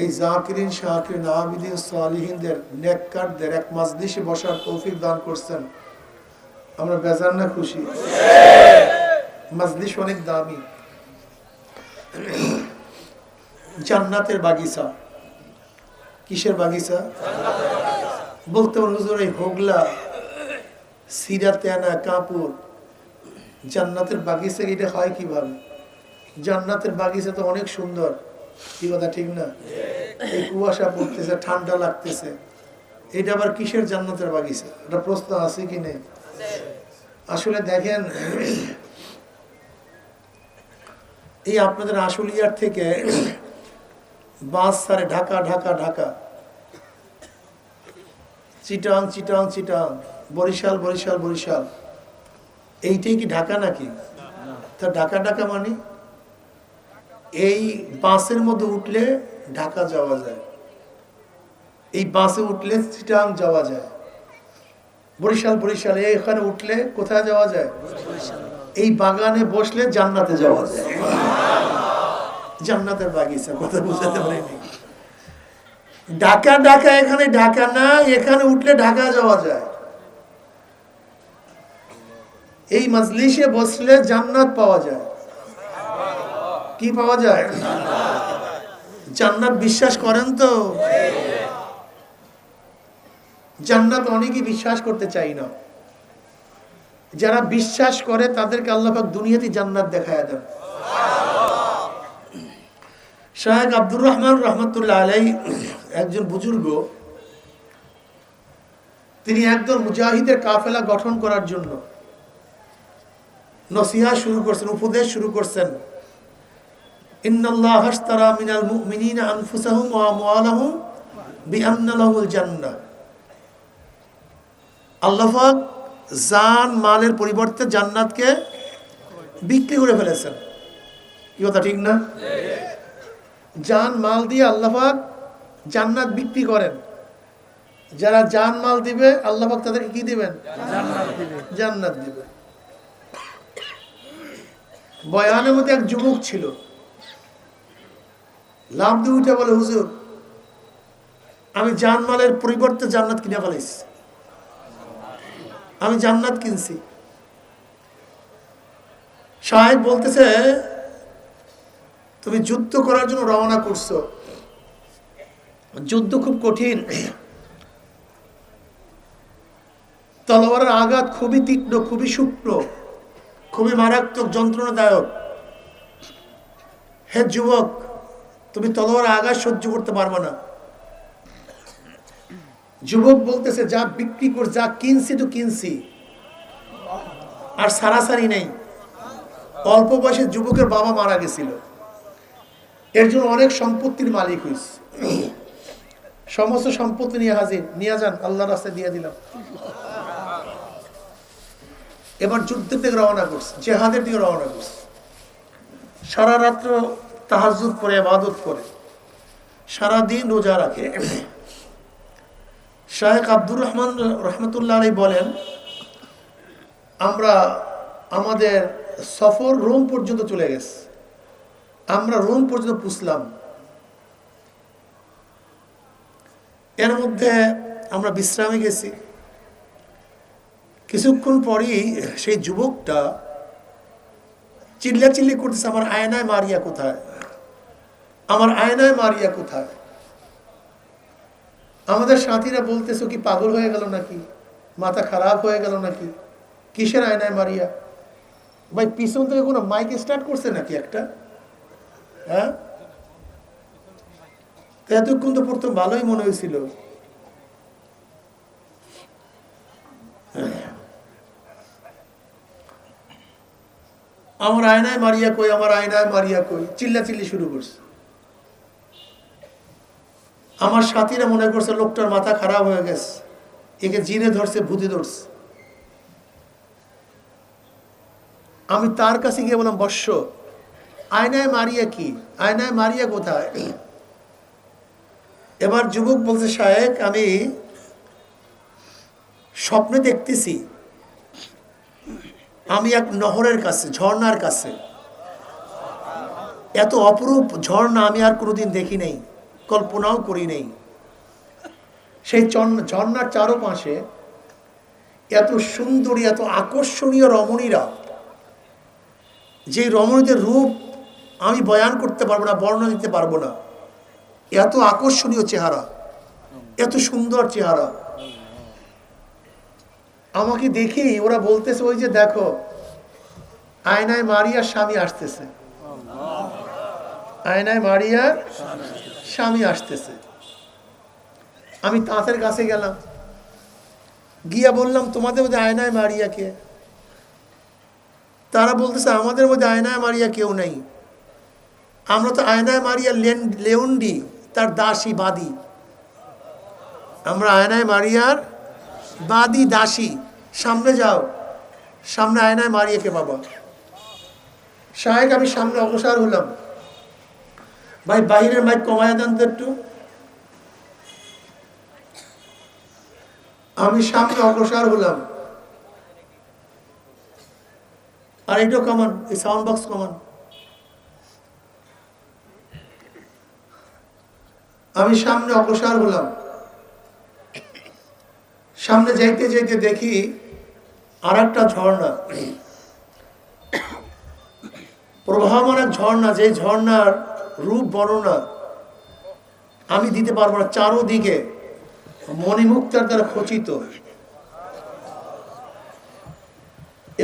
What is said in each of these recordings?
এই জাকিরিন শাকিরিন আবিদিন সালিহিনদের নেককারদের এক মাজলিসে বসার তৌফিক দান করছেন। আমরা বেজার না খুশি? মাজলিস অনেক দামি। জান্নাতের বাগিচা। কিসের বাগিচা? বলতে হুজুর এই হোগলা, সিরা, তেনা কাপুর জান্নাতের বাগিচা এটা হয় কীভাবে? জান্নাতের বাগিচা তো অনেক সুন্দর। কি কথা, ঠিক না? এই কুয়াশা পড়তেছে, ঠান্ডা লাগতেছে। এটা আবার কিসের জান্নাতের বাগিচা? এটা প্রশ্ন আছে কি নেই? আসলে দেখেন, এই আপনাদের আশুলিয়ার থেকে বাস সারে ঢাকা ঢাকা ঢাকা। চিটাং চিটাং চিটাং। বরিশাল বরিশাল বরিশাল। এইটাই কি ঢাকা নাকি? তা ঢাকা ঢাকা মানে? এই বাসের মধ্যে উঠলে ঢাকা যাওয়া যায়। এই বাসে উঠলে চিটাং যাওয়া যায়। বরিশাল বরিশাল, এখানে উঠলে কোথায় যাওয়া যায়? এই বাগানে বসলে জান্নাতে যাওয়া যায়। জান্নাতের বাগিচা, কথা বুঝাতে পারিনি। ঢাকা ঢাকা, এখানে ঢাকা না, এখানে উঠলে ঢাকা যাওয়া যায়। এই মজলিসে বসলে জান্নাত পাওয়া যায়। কি পাওয়া যায়? জান্নাত বিশ্বাস করেন তো? জান্নাত অনেকেই বিশ্বাস করতে চাই না। যারা বিশ্বাস করে, তাদেরকে আল্লাহাক দুনিয়াতে জান্নাত দেখায় দেন। শাহেক আব্দুর রহমান রহমতুল্লাহ আলাই একজন বুজুর্গ, তিনি একদল মুজাহিদের কাফেলা গঠন করার জন্য নসিহা শুরু করছেন, উপদেশ শুরু করছেন। ইন্নাল্লাহ মিনাল জান মালের পরিবর্তে জান্নাতকে বিক্রি করে ফেলেছেন। কি কথা, ঠিক না? জান মাল দিয়ে আল্লাহ পাক জান্নাত বিক্রি করেন। যারা জান মাল দিবে, আল্লাহ পাক তাদেরকে কি দিবেন? জান্নাত দিবে। বয়ানের মধ্যে এক যুবক ছিল। লাভ দিয়ে উঠে বলে, হুজুর, আমি জানমালের পরিবর্তে জান্নাত কিনে ফেলাইছি। আমি জান্নাত কিনছি। সাহেব বলতেছে, তুমি যুদ্ধ করার জন্য রওনা করছ। যুদ্ধ খুব কঠিন। তলোয়ারের আঘাত খুবই তীক্ষ্ণ, খুবই সূক্ষ্ম, খুবই মারাত্মক, যন্ত্রণাদায়ক। হে যুবক তুমি তলোয়ার আঘাত সহ্য করতে পারবে না। যুবক বলতেছে, যা বিক্রি কর, যা কিনছি তো কিনছি। আর সারাসারি নেই। অল্প বয়সে যুবকের বাবা মারা গেছিল। এর জন্য অনেক সম্পত্তির মালিক হয়েছে সমস্ত সম্পত্তি নিয়ে হাজির। নিয়ে যান আল্লাহ রাস্তায় দিয়ে দিলাম। এবার যুদ্ধের দিকে রওনা করছে, জেহাদের দিকে রওনা করছে। সারা রাত্র তাহাজুদ করে আবাদত করে। সারাদিন রোজা রাখে। শাহেক আব্দুর রহমান রহমতুল্লাহ আলী বলেন, আমরা, আমাদের সফর রোম পর্যন্ত চলে গেছে। আমরা রোম পর্যন্ত পুষলাম। এর মধ্যে আমরা বিশ্রামে গেছি। কিছুক্ষণ পরই সেই যুবকটা চিল্লা চিল্লি করতেছে, আমার আয়নায় মারিয়া কোথায়? আমার আয়নায় মারিয়া কোথায়? আমাদের সাথীরা বলতেছে কি পাগল হয়ে গেল নাকি? মাথা খারাপ হয়ে গেল নাকি? কিসের আয়নায় মারিয়া? ভাই, পিছন থেকে কোনো মাইক স্টার্ট করছে নাকি একটা? হ্যাঁ? এতক্ষণ তো প্রথম ভালোই মনে হয়েছিল। আমার আয়নায় মারিয়া কই? আমার আয়নায় মারিয়া কই? চিল্লা চিল্লি শুরু করছে। আমার সাথীরা মনে করছে লোকটার মাথা খারাপ হয়ে গেছে। একে জিনে ধরছে, ভূতি ধরছে। আমি তার কাছে গিয়ে বললাম বর্ষ আয়নায় মারিয়া কি? আয়নায় মারিয়া কোথায়? এবার যুবক বলছে শায়েক আমি স্বপ্নে দেখতেছি। আমি এক নহরের কাছে, ঝর্ণার কাছে। এত অপরূপ ঝর্ণা আমি আর কোনোদিন দেখি নাই। কল্পনাও করি নেই। সেই ঝর্ণার চারপাশে এত সুন্দরী, এত আকর্ষণীয় রমণীরা, যে রমণীদের রূপ আমি বয়ান করতে পারব না, বর্ণনা দিতে পারব না। এত আকর্ষণীয় চেহারা, এত সুন্দর চেহারা। আমাকে দেখি ওরা বলতেছে, ওই যে দেখো, আয়নায় মারিয়ার স্বামী আসতেছে। আয়নায় মারিয়ার স্বামী আসতেছে। আমি তাঁতের কাছে গেলাম। গিয়া বললাম, তোমাদের মধ্যে আয়নায় মারিয়া কে? তারা বলতেছে, আমাদের মধ্যে আয়নায় মারিয়া কেউ নেই। আমরা তো আয়নায় মারিয়া লেন- লেউন্ডি তার দাসী, বাদী। আমরা আয়নায় মারিয়ার বাদী, দাসী। সামনে যাও। সামনে আয়নায় মারিয়াকে বাবা সাহেব আমি সামনে অগ্রসর হলাম। ভাই বাইরের মাইক কমায় দেন তো একটু। আমি সামনে অগ্রসর হলাম। আর এটাও কমান, এই সাউন্ড বক্স কমান। আমি সামনে অগ্রসর হলাম। সামনে যাইতে যাইতে দেখি আর একটা ঝর্ণা। প্রবাহমান ঝর্ণা যে ঝর্ণার রূপ বর্ণনা আমি দিতে পারব না, চারোদিকে মণিমুক্তার দ্বারা খচিত।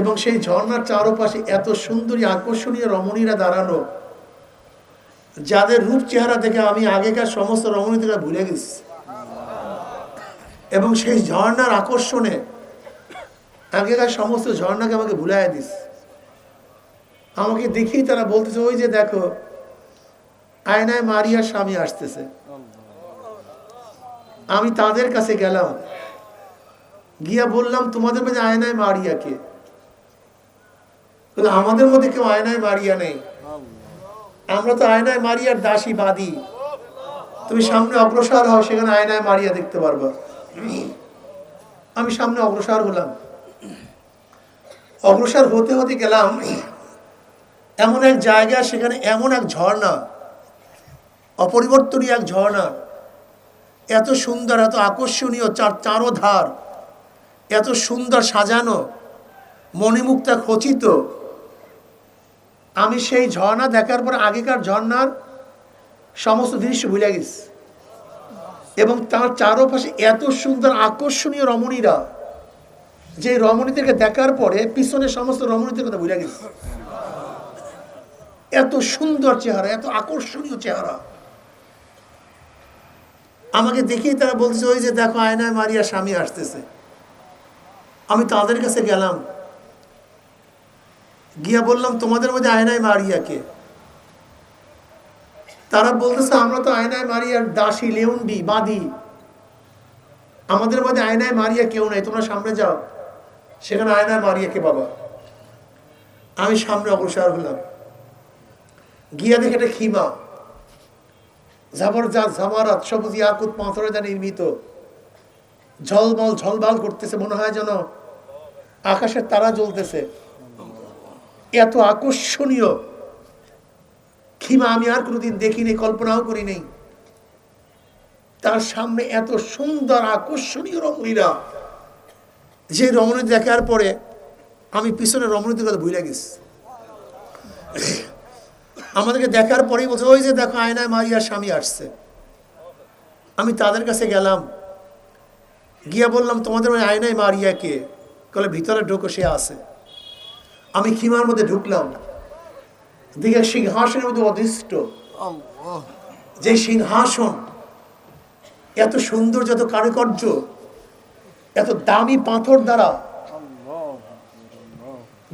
এবং সেই ঝর্ণার চারপাশে এত সুন্দরী, আকর্ষণীয় রমণীরা দাঁড়ানো, যাদের রূপ চেহারা দেখে আমি আগেকার সমস্ত রমণী থেকে ভুলে গেছি। এবং সেই ঝর্ণার আকর্ষণে আগেকার সমস্ত ঝর্ণাকে আমাকে ভুলাই দিস আমাকে দেখি তারা বলতেছে, ওই যে দেখো আয়নায় মারিয়ার স্বামী আসতেছে। আমি তাদের কাছে গেলাম। গিয়া বললাম তোমাদের মধ্যে আয়নায় মারিয়াকে বলে, আমাদের মধ্যে কেউ আয়নায় মারিয়া নেই। আমরা তো আয়নায় মারিয়ার দাসী বাদী। তুমি সামনে অগ্রসর হও সেখানে আয়নায় মারিয়া দেখতে পারবা। আমি সামনে অগ্রসর হলাম। অগ্রসর হতে হতে গেলাম। এমন এক জায়গা সেখানে এমন এক ঝর্ণা। অপরিবর্তনীয় এক ঝর্ণা। এত সুন্দর, এত আকর্ষণীয় চার চারো ধার এত সুন্দর সাজানো, মণিমুক্তা, খচিত। আমি সেই ঝর্ণা দেখার পর আগেকার ঝর্ণার সমস্ত দৃশ্য ভুলে গেছি। এবং তার চারপাশে এত সুন্দর আকর্ষণীয় রমণীরা, যে রমণীদেরকে দেখার পরে পিছনে সমস্ত রমণীদের কথা ভুলে গেছি। এত সুন্দর চেহারা, এত আকর্ষণীয় চেহারা। আমাকে দেখেই তারা বলছে, ওই যে দেখো আয়নায় মারিয়া স্বামী আসতেছে। আমি তাদের কাছে গেলাম। গিয়া বললাম, তোমাদের মধ্যে আয়নায় মারিয়াকে তারা বলতেছে, আমরা তো আয়নায় মারিয়ার দাসী লেউন্ডি বাদী। আমাদের মধ্যে আয়নায় মারিয়া কেউ নাই, তোমরা সামনে যাও। সেখানে আয়নায় মারিয়াকে বাবা? আমি সামনে অগ্রসর হলাম। গিয়া দেখে এটা খিমা। জাবরজাত জামারাত, সবুজ ইয়াকুত পাথরে যা নির্মিত। ঝলমল ঝলবাল করতেছে, মনে হয় যেন আকাশের তারা জ্বলতেছে। এত আকর্ষণীয়। খিমা আমি আর কোনোদিন দেখিনি, কল্পনাও করি নেই। তার সামনে এত সুন্দর, আকর্ষণীয় রমণীরা। যে রমণী দেখার পরে আমি পিছনে রমণীদের কথা ভুলে গেছি। আমাদেরকে দেখার পরেই বলছে ওই যে দেখো আয়নায় মারিয়ার স্বামী আসছে। আমি তাদের কাছে গেলাম। গিয়া বললাম তোমাদের ওই আয়নায় মারিয়া কে? কলে ভিতরে ঢুকো সে আছে। আমি খিমার মধ্যে ঢুকলাম। দিকে সিংহাসনের মধ্যে অধিষ্ঠ যে সিংহাসন এত সুন্দর যত কারুকার্য এত দামি পাথর দ্বারা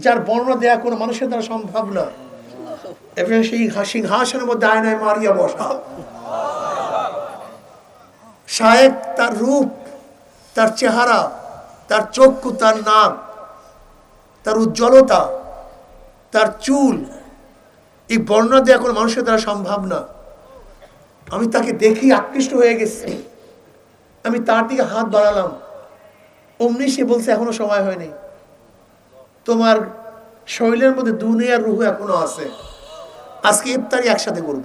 যার বর্ণনা দেয়া কোনো মানুষের দ্বারা সম্ভব না। এবং সেই সিংহাসনের মধ্যে আয়নায় মারিয়া বসা। শায়েক তার রূপ, তার চেহারা, তার চক্ষু, তার নাক তার উজ্জ্বলতা, তার চুল, এই বর্ণনা দেওয়া কোনো মানুষের দ্বারা সম্ভব না। আমি তাকে দেখি আকৃষ্ট হয়ে গেছি। আমি তার দিকে হাত বাড়ালাম। অমনি সে বলছে, এখনও সময় হয়নি। তোমার শরীরের মধ্যে দুনিয়ার রুহ এখনও আছে। আজকে ইফতারি একসাথে করব।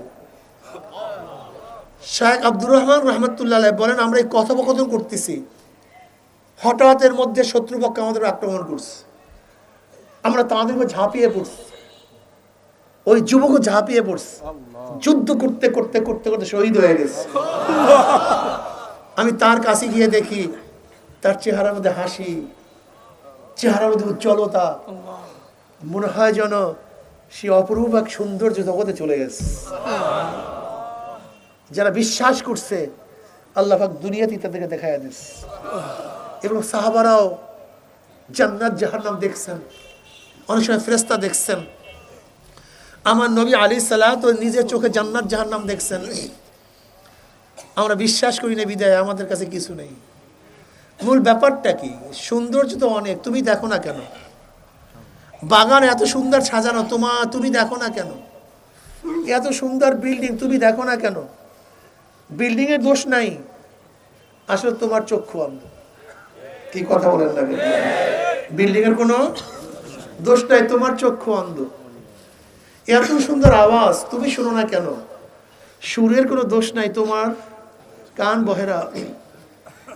শাহেখ আব্দুর রহমান রহমতুল্লাহ বলেন আমরা এই কথোপকথন করতেছি। হঠাৎ এর মধ্যে শত্রুপক্ষ আমাদের আক্রমণ করছে। আমরা তাদের উপর ঝাঁপিয়ে পড়ছি। ওই যুবক ঝাঁপিয়ে পড়ছে। যুদ্ধ করতে করতে করতে করতে শহীদ হয়ে গেছে। আমি তার কাছে গিয়ে দেখি তার চেহারার মধ্যে হাসি চেহারার মধ্যে উজ্জ্বলতা। মনে হয় যেন সে অপরূপ এক সৌন্দর্য জগতে চলে গেছে। যারা বিশ্বাস করছে, আল্লাহ পাক দুনিয়াতে তাদেরকে দেখায় দিচ্ছে এবং সাহাবারাও জান্নাত জাহান্নাম দেখছেন, অনেক সময় ফেরেস্তা দেখছেন। আমার নবী আলী সালাহ তো নিজের চোখে জান্নাত জাহান্নাম দেখছেন। আমরা বিশ্বাস করি না বিদায়, আমাদের কাছে কিছু নেই। মূল ব্যাপারটা কি? সৌন্দর্য তো অনেক, তুমি দেখো না কেন? বাগান এত সুন্দর সাজানো, তোমা, তুমি দেখো না কেন? এত সুন্দর বিল্ডিং তুমি দেখো না কেন? বিল্ডিং এর দোষ নাই। আসলে তোমার চক্ষু অন্ধ। কি কথা বলেন না বিল্ডিং এর কোনো দোষ নাই, তোমার চক্ষু অন্ধ। এত সুন্দর আওয়াজ, তুমি শোনো না কেন? সুরের কোনো দোষ নাই, তোমার কান বহেরা।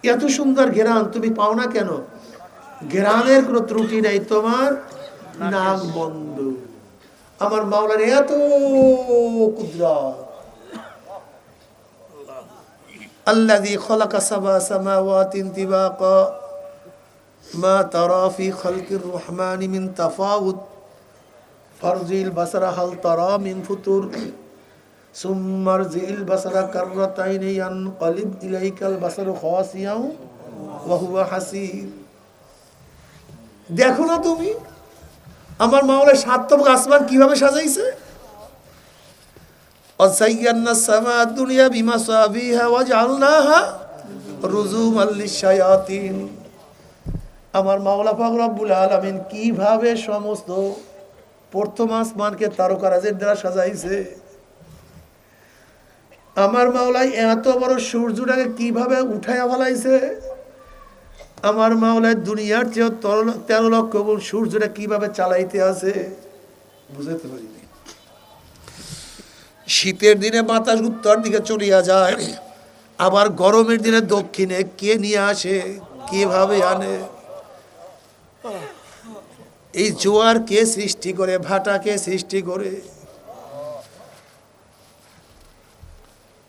এত সুন্দর ঘেরান, তুমি পাও না কেন? ঘেরানের কোনো ত্রুটি নাই, তোমার নাক বন্ধ আমার মাওলার এত কুদরত الذي خلق سبع سماوات طباقا ما ترى في خلق الرحمن من تفاوت فارجع البصر هل ترى من فطور ثم ارجع البصر كرتين ينقلب إليك البصر خاسئا وهو حسير দেখো না তুমি আমার মাওলা সাততম আসমান কীভাবে সাজাইছে? অসাইয়ান্না সামা দুনিয়া বিমা সাবিহা ওয়া জালনাহা রুজুমাল লিশায়াতিন আমার মাওলা পাক রব্বুল আলামিন কীভাবে সমস্ত প্রথম আসমানকে তারকারাজের দ্বারা সাজাইছে? আমার মাওলাই এত বড় সূর্যটাকে কীভাবে উঠাইয়া ফেলাইছে? আমার মাওলায় দুনিয়ার চেয়ে তেরো লক্ষ গুণ সূর্যটা কীভাবে চালাইতে আছে? বুঝতে পারিনি শীতের দিনে বাতাস উত্তর দিকে চলিয়া যায়, আবার গরমের দিনে দক্ষিণে কে নিয়ে আসে, কীভাবে আনে? এই জোয়ার কে সৃষ্টি করে, ভাটা কে সৃষ্টি করে?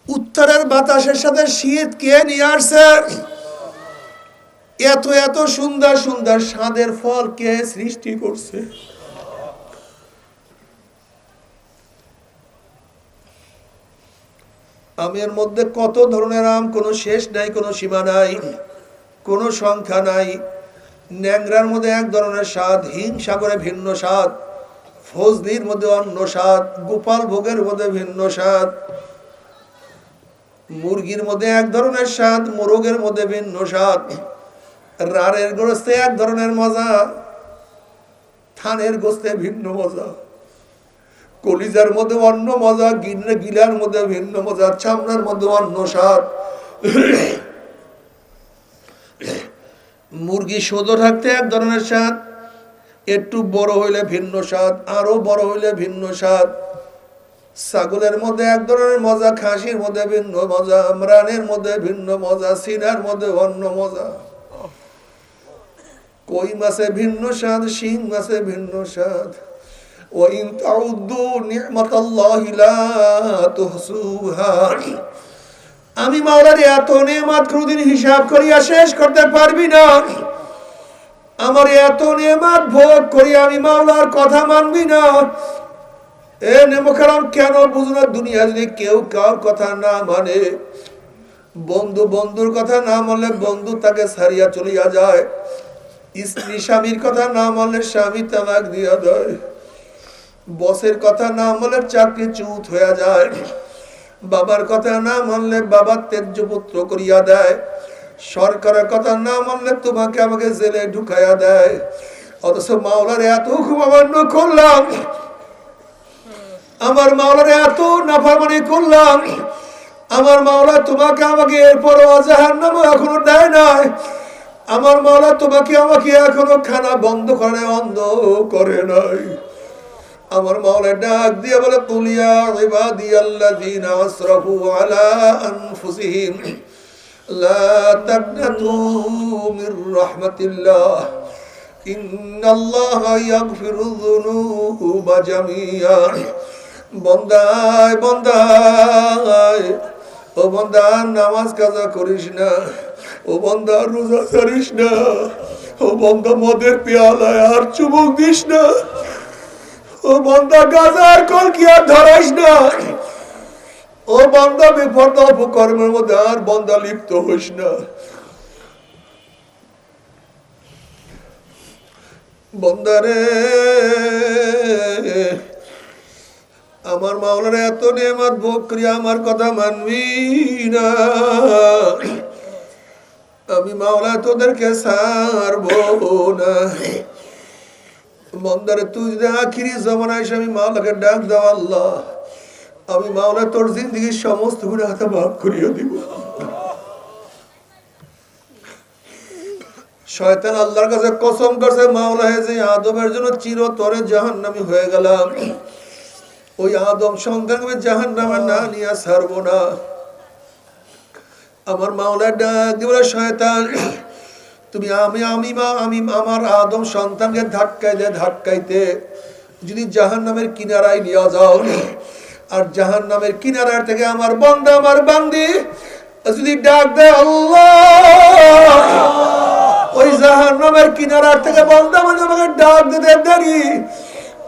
উত্তরের বাতাসের সাথে শীত কে নিয়ে আসছে এত এত সুন্দর সুন্দর স্বাদের ফল কে সৃষ্টি করছে? আমের মধ্যে কত ধরনের আম, কোনো শেষ নাই, কোনো সীমা নাই, কোনো সংখ্যা নাই। ন্যাংরার মধ্যে এক ধরনের স্বাদ হিংসাগরে ভিন্ন স্বাদ, ফজলির মধ্যে অন্য স্বাদ, গোপাল ভোগের মধ্যে ভিন্ন স্বাদ, মুরগির মধ্যে এক ধরনের স্বাদ, মোরগের মধ্যে ভিন্ন স্বাদ। রানের গোস্তে এক ধরনের মজা, থানের গোস্তে ভিন্ন মজা। কলিজার মধ্যে অন্য মজা, গিন্নে গিলার মধ্যে ভিন্ন মজা, চামড়ার মধ্যে অন্য স্বাদ। মুরগি সোদ থাকতে এক ধরনের স্বাদ, একটু বড় হইলে ভিন্ন স্বাদ, আরও বড় হইলে ভিন্ন স্বাদ। ছাগলের মধ্যে এক ধরনের মজা, খাসির মধ্যে ভিন্ন মজা আমরানের মধ্যে ভিন্ন মজা, সিনার মধ্যে অন্য মজা। কই মাছে ভিন্ন স্বাদ শিং মাসে ভিন্ন স্বাদ। ওয়াইন তাউদ্দু নি'মাতাল্লাহি লা তুহসুহা। আমি মাওলার এত নেমাত কোনদিন হিসাব করিয়া শেষ করতে পারবি না। আমার এত নেমাত ভোগ করি আমি মাওলার কথা মানবি না। এ নেমকারাম কেন বুঝো না, দুনিয়া যদি কেউ কার কথা না মানে? বন্ধু বন্ধুর কথা না মানলে বন্ধু তাকে ছাড়িয়া চলিয়া যায়। স্ত্রী স্বামীর কথা না মানলে স্বামী তালাক দিয়া দেয়। বসের কথা না মানলে চাকরি চুত হয়ে যায়। বাবার কথা না মানলে বাবা তেজ্য পুত্র করিয়া দেয়। সরকারের কথা না মানলে তোমাকে আমাকে জেলে ঢুকাইয়া দেয়। অথচ মাওলার এত অমান্য করলাম। আমার মাওলার এত নাফারমানি করলাম। আমার মাওলা তোমাকে আমাকে এরপর অজাহার নাম এখনও দেয় নাই। আমার মাওলা তোমাকে আমাকে এখনও খানা বন্ধ করে অন্ধ করে নাই। আমার মাওলা ডাক দিয়ে বলে কুলিয়া ইবাদিয়াল্লাযীনা আসরাফু আলা আনফুসিহিম, লা তাকনাতু মির রাহমাতিল্লাহ, ইন্নাল্লাহা ইয়াগফিরুয যুনুবা জামিয়া বন্দায় বন্দায়, ও বন্দা, নামাজ কাজা করিস না। ও বন্দা, রোজা ছাড়িস না। ও বন্দা, মদের পেয়ালায় আর চুমুক দিস না। ও বন্দা গাজার কল কি আর ধরাস না। ও বন্দা বিপদ অপকর্মের মধ্যে আর বন্দা লিপ্ত হইস না। বন্দারে আমার মাওলার এত নেমাত ভোগ করি আমার কথা মানবি না। আমি মাওলা তোদেরকে সারবো না। বন্দারে তুই যদি আখিরি জমানায় আমি মাওলাকে ডাক দাও আল্লাহ, আমি মাওলা তোর জিন্দগির সমস্ত গুণে হাতে মাফ করিয়ে দিব। শয়তান আল্লাহর কাছে কসম করছে, মাওলা হে যে আদমের জন্য চিরতরে জাহান্নামি হয়ে গেলাম। ওই আদম সন্তানকে জাহান নামে না নিয়ে ছাড়বো না। আমার মাওলা ডাক দিয়ে বলে, শয়তান, তুমি আমি আমি মা, আমি আমার আদম সন্তানকে ধাক্কাই দে ধাক্কাইতে যদি জাহান নামের কিনারায় নিয়ে যাও আর জাহান নামের কিনারার থেকে আমার বন্ধ, আমার বান্দি যদি ডাক দেয়, আল্লাহ! ওই জাহান নামের কিনারার থেকে বন্ধ মানে আমাকে ডাক দিতে দেরি।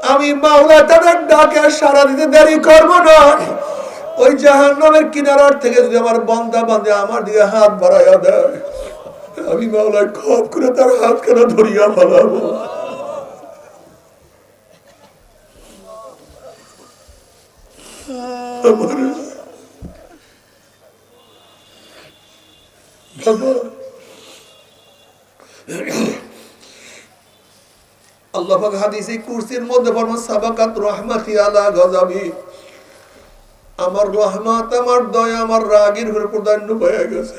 আমি মাওলা তাদের ডাকে সারা দিতে দেরি করব না। ওই জাহান নামের কিনারার থেকে যদি আমার বন্দা বান্ধে আমার দিকে হাত বাড়াইয়া দেয়, আমি মাওলা খপ করে তার হাত কেন ধরিয়া ফেলাবো। আল্লাহ হাদিসে কুরসির মধ্যে ফরমান সাবাকাত রহমাতি আলা গজাবি। আমার রহমত, আমার দয়া, আমার রাগের উপর প্রাধান্য পেয়ে গেছে।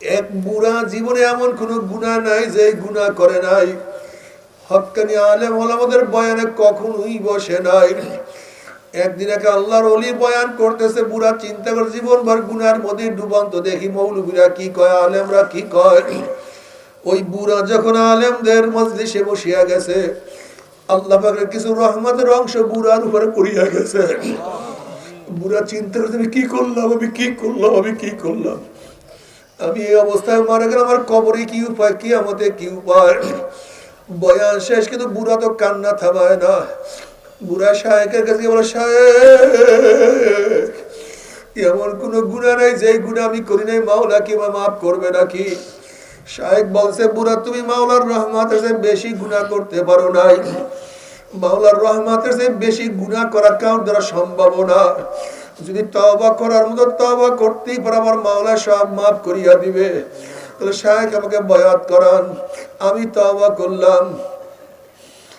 এক বুড়া জীবনে এমন কোন গুণা নাই যে গুণা করে নাই। হকানি আলেম ওলামাদের বয়ানে কখনোই বসে নাই। একদিন একে আল্লাহর অলি বয়ান করতেছে, বুড়া চিন্তা করে জীবন ভর গুনার মধ্যে ডুবন্ত দেখি, মৌলবীরা কি কয়, আলেমরা কি কয়? ওই বুড়া যখন আলেমদের মজলিসে বসিয়া গেছে আল্লাহ পাকের কিছু রহমতের অংশ বুড়ার উপরে পড়িয়া গেছে। বুড়া চিন্তা করছে কি করলাম? আমি কি করলাম? আমি কি করলাম? আমি এই অবস্থায় মারা গেলাম আমার কবরে কি উপায়? কি আমাদের কি উপায়? বয়ান শেষ, কিন্তু বুড়া তো কান্না থামায় না। বুড়া শাহেকের কাছে বলে শাহেক এমন কোন গুণা নাই যে গুণা আমি করি নাই মাওলা কি মাফ করবে নাকি? শাহেক বলছে, বুড়া, তুমি মাওলার রহমাতের চেয়ে বেশি গুণা করতে পারো নাই। মাওলার রহমাতের চেয়ে বেশি গুণা করা কাউর দ্বারা সম্ভব না। যদি তবা করার মতো তবা করতেই পারো, আমার মাওলা সব মাফ করিয়া দিবে। তাহলে শাহেক আমাকে বয়াত করান। আমি তবা করলাম।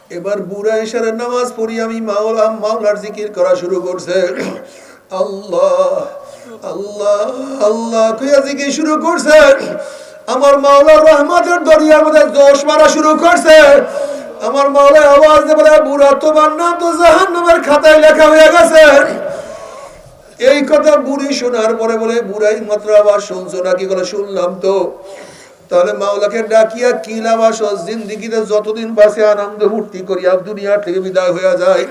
এবার বুড়া ইশারের নামাজ পড়ি, আমি মাওলা, মাওলার জিকির করা শুরু করছে। আল্লাহ আল্লাহ আল্লাহ কইয়া জিকির শুরু করছে। আমার মাওলার রহমতের দরিয়ার মধ্যে দোষ মারা শুরু করছে। আমার মাওলা আওয়াজ দিয়ে বলে বুড়া তোমার নাম তো জাহান্নামের খাতায় লেখা হয়ে গেছে। এই কথা বুড়ি শোনার পরে বলে, বুড়াই, মাত্র আবার শুনছো নাকি? বলে, শুনলাম তো। তাহলে মাওলাকে ডাকিয়া কি লাভ আসো জিন্দিগিতে যতদিন বাসে আনন্দ ফুর্তি করিয়া দুনিয়ার থেকে বিদায় হয়ে যায়।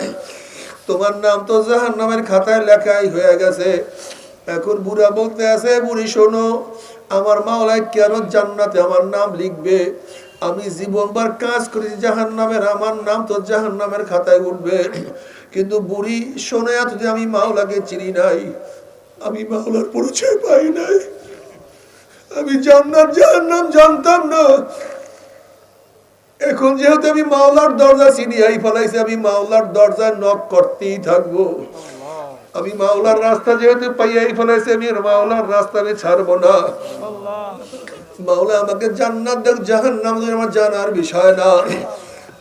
তোমার নাম তো জাহান নামের খাতায় লেখাই হয়ে গেছে। এখন বুড়া বলতে আছে, বুড়ি, শোনো আমার মাওলায় কেন জান্নাতে আমার নাম লিখবে। আমি জীবনবার কাজ করেছি জাহান নামের আমার নাম তো জাহান নামের খাতায় উঠবে। কিন্তু বুড়ি শোনে যদি আমি মাওলাকে চিনি নাই, আমি মাওলার পরিচয় পাই নাই। আমি জান্নাত, জাহান্নাম জানতাম না। এখন যেহেতু আমি মাওলার দরজা চিনিয়াই ফেলাইছি আমি মাওলার দরজা নক করতেই থাকব। আমি মাওলার রাস্তা যেহেতু পাইয়াই ফেলাইছি, আমি মাওলার রাস্তা আমি ছাড়বো না। মাওলা আমাকে জান্নাত দেখ, জাহান্নাম দেখ, আমার জানার বিষয় না।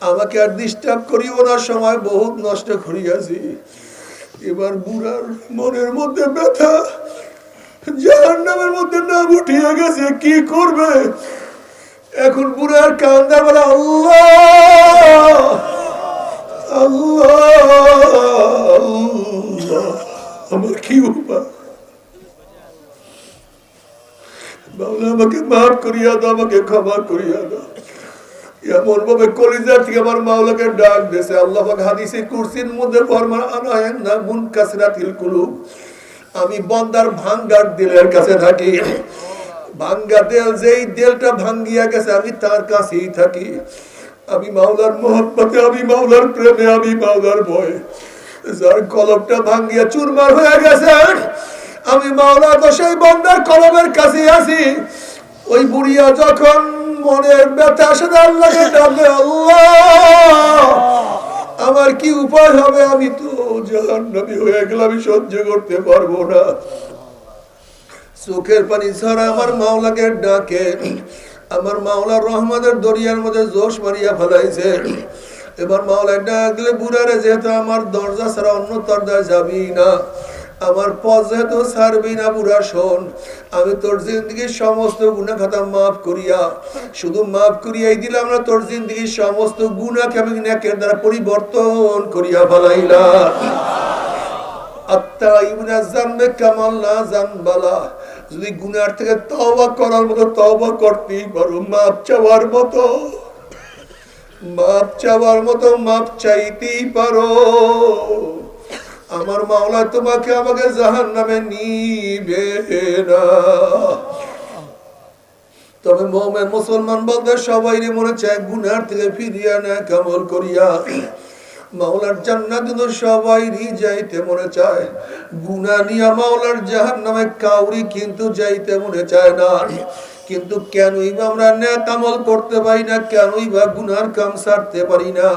আমাকে আর ডিস্টার্ব করিও না, সময় বহুত নষ্ট করিয়াছি। এবার বুড়ার মনের মধ্যে ব্যথা, জাহান্নামের মধ্যে নাম উঠিয়া গেছে, কি করবে? এখন বুড়ার কান্দা বলে, আল্লাহ আল্লাহ আল্লাহ। আমার আমাকে করিয়া দাও, আমাকে ক্ষমা করিয়া দাও। আমি বন্দার ভাঙ্গার দিলের কাছে থাকি। ভাঙ্গা দেল, যেই দেলটা ভাঙ্গিয়া গেছে, আমি তার কাছেই থাকি। আমি মাওলার মোহব্বতে, আমি মাওলার প্রেমে, আমি মাওলার ভয়ে। যার কলমটা ভাঙ্গিয়া চুরমার হয়ে গেছে, আমি মাওলা তো সেই বন্দার কলমের কাছে আছি। ওই বুড়িয়া যখন মনের ব্যথা সাথে আমার কি উপায় হবে? আমি তো হয়ে গেলাম, আমি সহ্য করতে পারব না। চোখের পানি ছাড়া আমার মাওলাকে ডাকে, আমার মাওলা রহমানের দরিয়ার মধ্যে জোশ মারিয়া ফেলাইছে। এবার মাওলা ডাকলে বুড়ারে, যেহেতু আমার দরজা ছাড়া অন্য দরজায় যাবি না, আমার পথ যেহেতু ছাড়বি না বুড়া, শোন, আমি তোর জিন্দগির সমস্ত গুণা খাতা মাফ করিয়া, শুধু মাফ করিয়াই দিলাম না, তোর জিন্দগির সমস্ত গুণাকে আমি নেকের দ্বারা পরিবর্তন করিয়া ফেলাইলাম। আত্মাইবুনা জানবে কামাল না জানবালা যদি গুনার থেকে তওবা করার মতো তওবা করতেই পারো, মাপ চাওয়ার মতো। মাপ চাওয়ার মতো মাপ চাইতেই পারো। আমার মাওলা তোমাকে আমাকে জাহান নামে নিবে না। তবে মোহামের মুসলমান বলতে সবাই মনে চায় গুনার থেকে ফিরিয়া না কামল করিয়া। মাওলার জান্নাত কিন্তু সবাইরই যাইতে মনে চায়। গুনা নিয়া মাওলার জাহান নামে কাউরি কিন্তু যাইতে মনে চায় না। কিন্তু কেনই বা আমরা ন্যাক আমল করতে পারি না, কেনই বা গুনার কাম সারতে পারি না?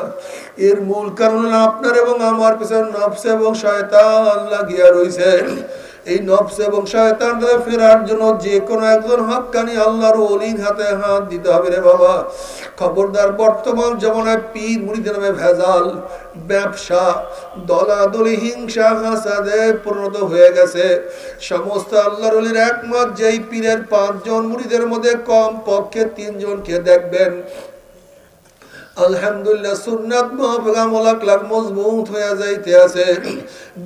এর মূল কারণ আপনার এবং আমার পিছনে নফস এবং শয়তান লাগিয়া রইছে এই নফস এবং শয়তান ফেরার জন্য যে কোনো একজন হাক্কানি আল্লাহর অলির হাতে হাত দিতে হবে রে বাবা। খবরদার বর্তমান জমানায় পীর মুড়িদের নামে ভেজাল ব্যবসা, দলাদলি, হিংসা, হাসাদে পরিণত হয়ে গেছে। সমস্ত আল্লাহর অলির একমত যেই পীরের পাঁচজন মুড়িদের মধ্যে কম পক্ষে তিনজনকে দেখবেন। আলহামদুলিল্লাহ যাইতে আছে।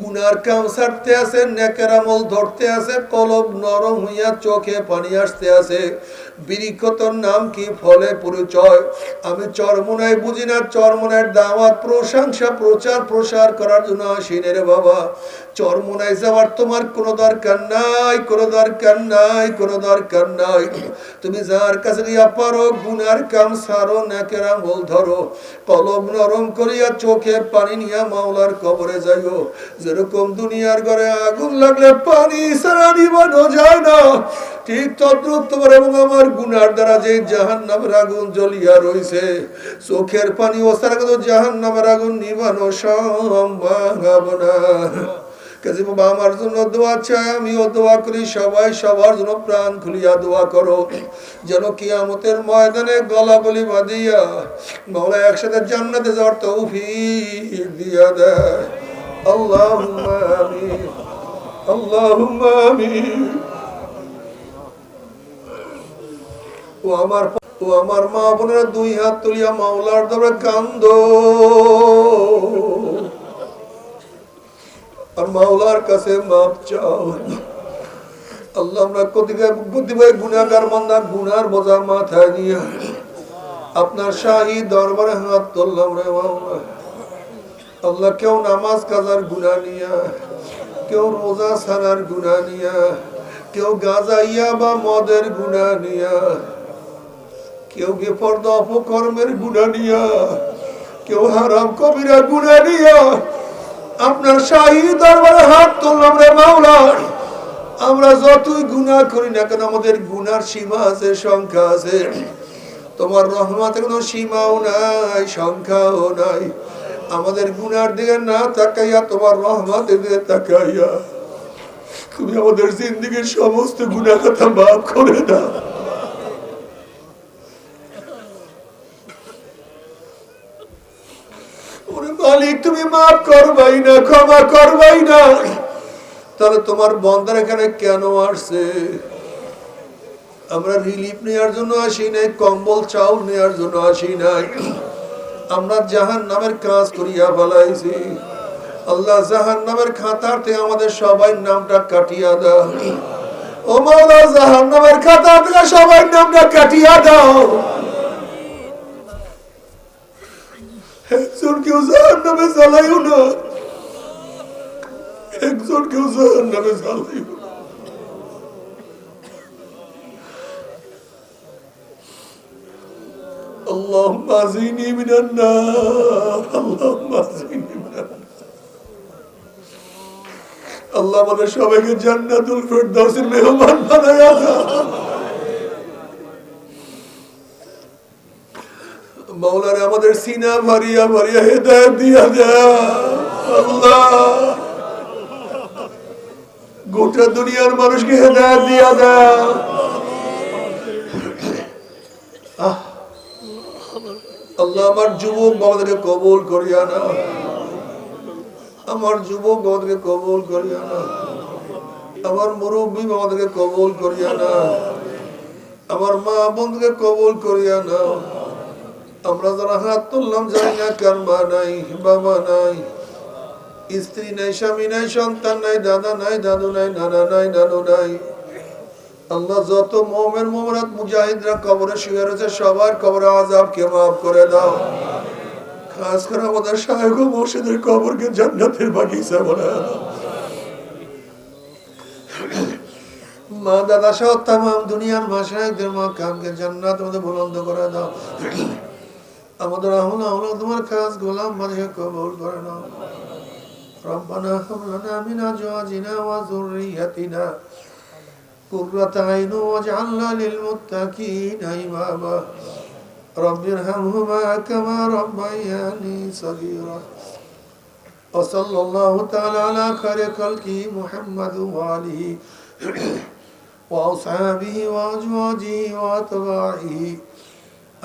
গুনার আছে ধরতে আছে নরম হইয়া চোখে পানি আসতে আছে। বিরিকতর নাম কি? ফলে পরিচয়। আমি চরমনায় বুঝি না, চরমনায় দাওয়াত, প্রশংসা, প্রচার, প্রসার করার জন্য আসিনে রে বাবা। চরমনায় যাওয়ার তোমার কোনো দরকার নাই, কোনো দরকার নাই, কোনো দরকার নাই। তুমি যার কাছে গিয়া পারো, গুনার কাম সারো, নেকের আমল ধরো। কলম নরম করিয়া চোখে পানি নিয়া মাওলার কবরে যাইও। যেরকম দুনিয়ার ঘরে আগুন লাগলে পানি সারা নিবানো যায় না। ঠিক তদ্রুপ তোমার এবং আমার গুনার দ্বারা যে জাহান নামের আগুন জ্বলিয়া রয়েছে চোখের পানি ও সারা কিন্তু জাহান নামের আগুন নিবানো সম্ভব না। কাজে আমার জন্য দোয়া চাই, আমিও দোয়া করি, সবাই সবার জন্য প্রাণ খুলিয়া দোয়া করো, যেন কিয়ামতের ময়দানে গলা গলি বাঁধিয়া মাওলা একসাথে জান্নাতে যাওয়ার তৌফিক দিয়া দেয়। আল্লাহুম্মা আমিন আমিন। ও আমার ও আমার মা বোনেরা দুই হাত তুলিয়া মাওলার দরে কান্দ। আর মাওলার কাছে মাপ চাও। আল্লাহ আমরা কতিপয় গুণাগার বোঝা মাথায় নিয়ে আপনার শাহী দরবারে হাত তুললাম রে মাওলা। আল্লাহ কেউ নামাজ কাজার গুণা নিয়া, কেউ রোজা সারার গুণা নিয়া, কেউ গাজাইয়া বা মদের গুণা নিয়া কেউ বেপর্দা অপকর্মের গুণা নিয়া, কেউ হারাম কবিরা গুণা নিয়া, আপনার শাহী দরবারে হাত তুললাম রে মাওলা। আমরা যতই গুনাহ করি না কেন, আমাদের গুনার সীমা আছে, সংখ্যা আছে। তোমার রহমতের কোনো সীমাও নাই, সংখ্যাও নাই। আমাদের গুনার দিকে না তাকাইয়া, তোমার রহমতের দিকে তাকাইয়া। তুমি আমাদের জিন্দগির সমস্ত গুণা কথা মাফ করে দাও ওরে মালিক, তুমি মাফ করবাই না, ক্ষমা করবাই না। তাহলে তোমার বন্দার এখানে কেন আসছে? আমরা রিলিফ নেওয়ার জন্য আসি নাই, কম্বল, চাউল নেওয়ার জন্য আসি নাই। আমরা জাহান নামের কাজ করিয়া ফেলাইছি। আল্লাহ জাহান নামের খাতাতে আমাদের সবাই নামটা কাটিয়া দাও। ও মাওলা জাহান নামের খাতা থেকে সবাই নামটা কাটিয়া দাও। একজন কেউ জাহান নামে জ্বালাইও না একজন কেউ জাহান নামে জ্বালাইও না اللهم اعزني من النار اللهم اعزني من النار আল্লাহ আমাদের সবাইকে জান্নাতুল ফেরদাউসের মেহমান বানায়া দাও মাওলানা আমাদের সিনা ভারিয়া ভারিয়া হেদায়েত দিয়া আল্লাহ। গোটা দুনিয়ার মানুষকে হেদায়েত দিয়া আহ। আল্লাহ, আমার যুবক বাবাদেরকে কবল করিয়া না। আমার যুবক বাবাদেরকে কবুল করিয়া না। আমার মুরব্বী বাবাদেরকে কবল করিয়া না। আমার মা বোনকে কবল করিয়া না। আমরা যারা হাত তুললাম জানি না কার মা নাই, বাবা নাই। স্ত্রী নাই, স্বামী নাই, সন্তান নাই, দাদা নাই, দাদু নাই, নানা নাই, নানু নাই। আল্লাহ যত মোমের মোমরাত মুজাহিদরা কবরে শুয়ে রয়েছে, সবার কবরে আজাবকে মাফ করে দাও। খাস করে আমাদের সাহেব মসজিদের কবরকে জান্নাতের বাগিচা বলে মা, দাদা সহ তাম, দুনিয়ার মাসায়কদের মা কামকে জান্নাত আমাদের বুলন্দ করে দাও। আমাদের আহল আহল তোমার কাজ গোলাম মাঝে কবল করে নাও ربنا هب لنا من ازواجنا وذريتنا قرة عين واجعلنا للمتقين إماما رب ارحمهما كما ربياني صغيرا وصلى الله تعالى على خير خلقه محمد وآله وأصحابه وأزواجه وأتباعه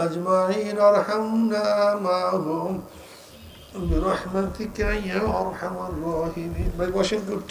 أجمعين أرحمنا معهم. برحمتك يا أرحم الراحمين. ما يبغاش نقول